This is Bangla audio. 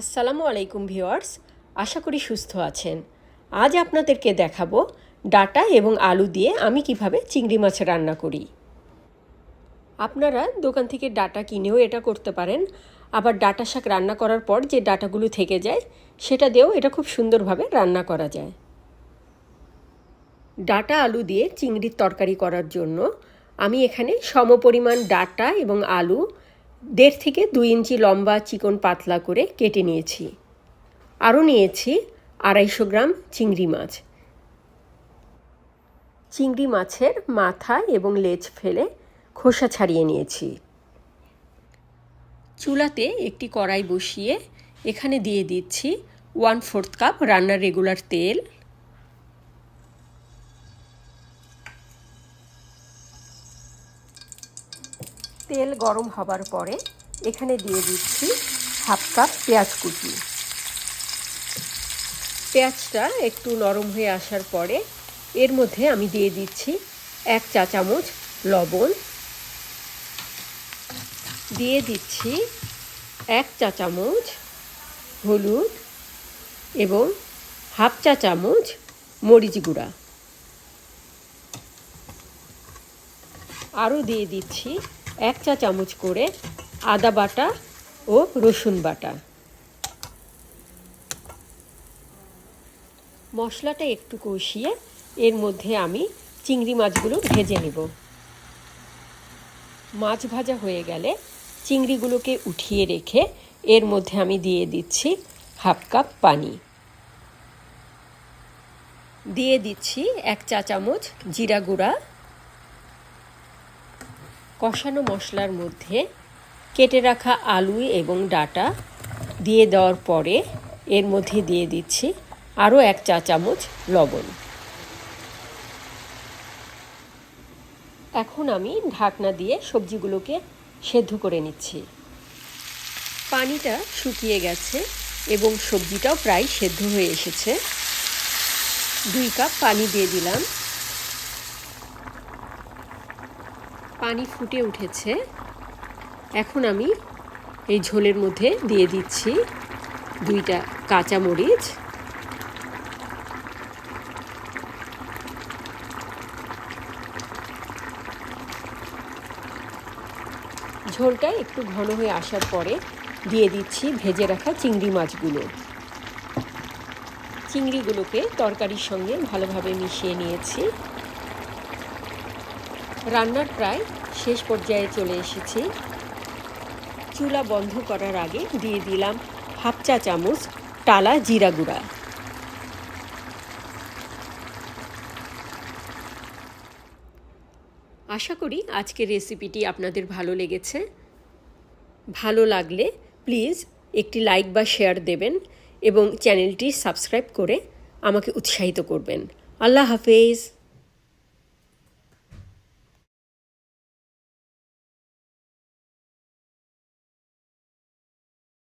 আসসালামু আলাইকুম ভিওয়ার্স আশা করি সুস্থ আছেন। আজ আপনাদেরকে দেখাবো ডাটা এবং আলু দিয়ে আমি কীভাবে চিংড়ি মাছ রান্না করি। আপনারা দোকান থেকে ডাটা কিনেও এটা করতে পারেন, আবার ডাটা শাক রান্না করার পর যে ডাটাগুলো থেকে যায়, সেটা দিয়েও এটা খুব সুন্দরভাবে রান্না করা যায়। ডাটা আলু দিয়ে চিংড়ির তরকারি করার জন্য আমি এখানে সমপরিমাণ ডাটা এবং আলু দেড় থেকে দুই ইঞ্চি লম্বা চিকন পাতলা করে কেটে নিয়েছি। আরও নিয়েছি আড়াইশো গ্রাম চিংড়ি মাছ। চিংড়ি মাছের মাথা এবং লেজ ফেলে খোসা ছাড়িয়ে নিয়েছি। চুলাতে একটি কড়াই বসিয়ে এখানে দিয়ে দিচ্ছি ওয়ান ফোর্থ কাপ রান্নার রেগুলার তেল। তেল গরম হবার পরে এখানে দিয়ে দিচ্ছি হাফ কাপ পেঁয়াজ কুচি। পেঁয়াজটা একটু নরম হয়ে আসার পরে এর মধ্যে আমি দিয়ে দিচ্ছি এক চা চামচ লবণ। দিয়ে দিচ্ছি এক চা চামচ হলুদ এবং হাফ চা চামচ মরিচ গুঁড়া। আরও দিয়ে দিচ্ছি এক চা চামচ করে আদা বাটা ও রসুন বাটা। মশলাটা একটু কষিয়ে এর মধ্যে আমি চিংড়ি মাছগুলো ভেজে নেব। মাছ ভাজা হয়ে গেলে চিংড়িগুলোকে উঠিয়ে রেখে এর মধ্যে আমি দিয়ে দিচ্ছি হাফ কাপ পানি। দিয়ে দিচ্ছি এক চা চামচ জিরা গুঁড়া কষানো মশলার মধ্যে কেটে রাখা আলু এবং ডাটা দিয়ে দেওয়ার পরে এর মধ্যে দিয়ে দিচ্ছি আরও এক চা চামচ লবণ। এখন আমি ঢাকনা দিয়ে সবজিগুলোকে সেদ্ধ করে নিচ্ছি। পানিটা শুকিয়ে গেছে এবং সবজিটাও প্রায় সেদ্ধ হয়ে এসেছে। দুই কাপ পানি দিয়ে দিলাম। পানি ফুটে উঠেছে। এখন আমি এই ঝোলের মধ্যে দিয়ে দিচ্ছি দুইটা কাঁচা মরিচ। ঝোলটা একটু ঘন হয়ে আসার পরে দিয়ে দিচ্ছি ভেজে রাখা চিংড়ি মাছগুলো। চিংড়িগুলোকে তরকারির সঙ্গে ভালোভাবে মিশিয়ে নিয়েছি। রান্নার প্রায় শেষ পর্যায়ে চলে এসেছি। চুলা বন্ধ করার আগে দিয়ে দিলাম হাফ চা চামচ টালা জিরা গুঁড়া। আশা করি আজকের রেসিপিটি আপনাদের ভালো লেগেছে। ভালো লাগলে প্লিজ একটি লাইক বা শেয়ার দেবেন এবং চ্যানেলটি সাবস্ক্রাইব করে আমাকে উৎসাহিত করবেন। আল্লাহ হাফেজ।